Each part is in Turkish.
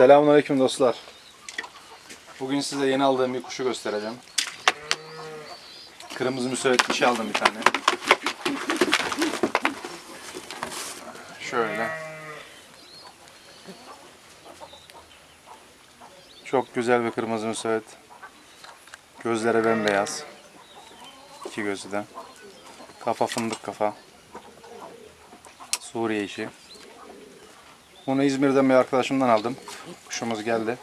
Selamünaleyküm dostlar. Bugün size yeni aldığım bir kuşu göstereceğim. Kırmızı müsait dişi aldım bir tane. Şöyle. Çok güzel bir kırmızı müsait. Gözleri bembeyaz. İki gözü de. Kafa fındık kafa. Suriye işi. Bunu İzmir'den bir arkadaşımdan aldım. Kuşumuz geldi.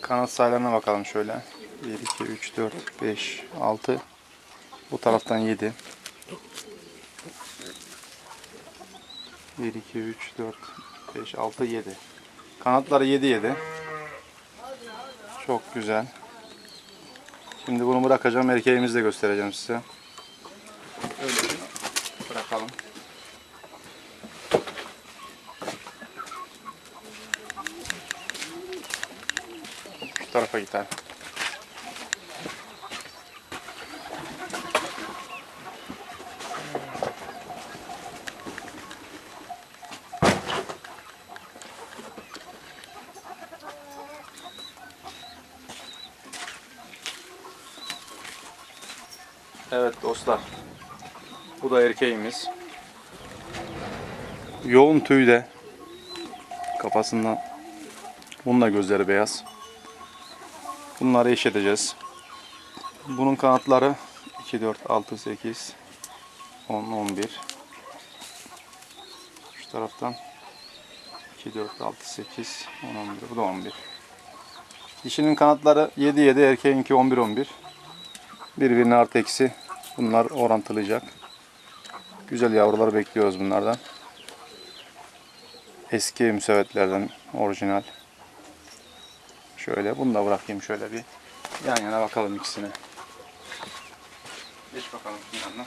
Kanat sayılarına bakalım şöyle. 1, 2, 3, 4, 5, 6. Bu taraftan 7. 1, 2, 3, 4, 5, 6, 7. Kanatları 7 7. Çok güzel. Şimdi bunu bırakacağım. Erkeğimizi de göstereceğim size. Öyle bırakalım. Tarafa gidelim. Evet dostlar. Bu da erkeğimiz. Yoğun tüyde. Kafasından. Bunun da gözleri beyaz. Bunları eş edeceğiz. Bunun kanatları 2, 4, 6, 8, 10, 11. Şu taraftan 2, 4, 6, 8, 10, 11. Bu da 11. Dişinin kanatları 7, 7, erkeğinki 11, 11. Birbirine artı eksi. Bunlar orantılayacak. Güzel yavrular bekliyoruz bunlardan. Eski müsevetlerden orijinal. Şöyle bunu da bırakayım şöyle bir yan yana bakalım ikisini. Geç bakalım yanına.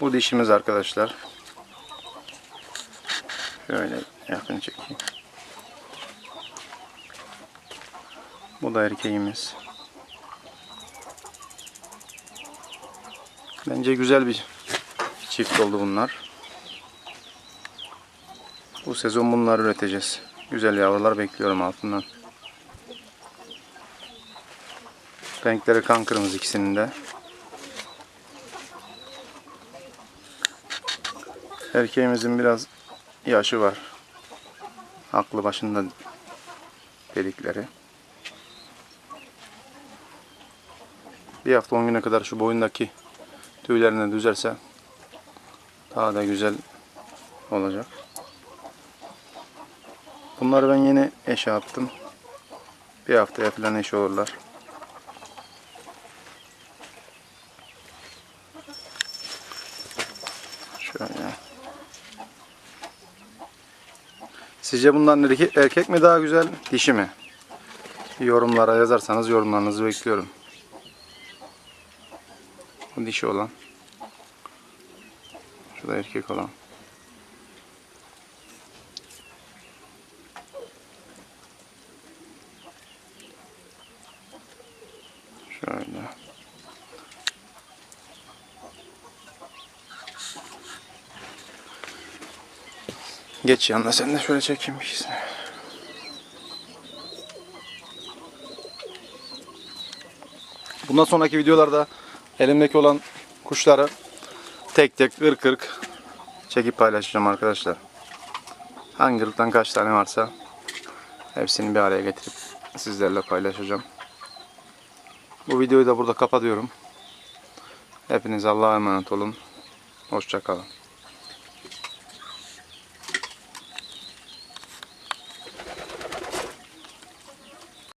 Bu dişimiz arkadaşlar. Şöyle yakın çekeyim. Bu da erkeğimiz. Bence güzel bir çift oldu bunlar. Bu sezon bunları üreteceğiz. Güzel yavrular bekliyorum altından. Renkleri kan kırmızı ikisinin de. Erkeğimizin biraz yaşı var. Aklı başında delikleri. Bir hafta 10 güne kadar şu boyundaki tüylerini düzelse daha da güzel olacak. Bunları ben yeni eşe attım. Bir haftaya falan eş olurlar. Şöyle. Sizce bundan erkek mi daha güzel, dişi mi? Yorumlara yazarsanız yorumlarınızı bekliyorum. Bu dişi olan. Şu da erkek olan. Şöyle. Geç yanına sen de şöyle çekeyim ikisini. Bundan sonraki videolarda elimdeki olan kuşları tek tek ırk ırk çekip paylaşacağım arkadaşlar. Hangi ırktan kaç tane varsa hepsini bir araya getirip sizlerle paylaşacağım. Bu videoyu da burada kapatıyorum. Hepiniz Allah'a emanet olun. Hoşçakalın.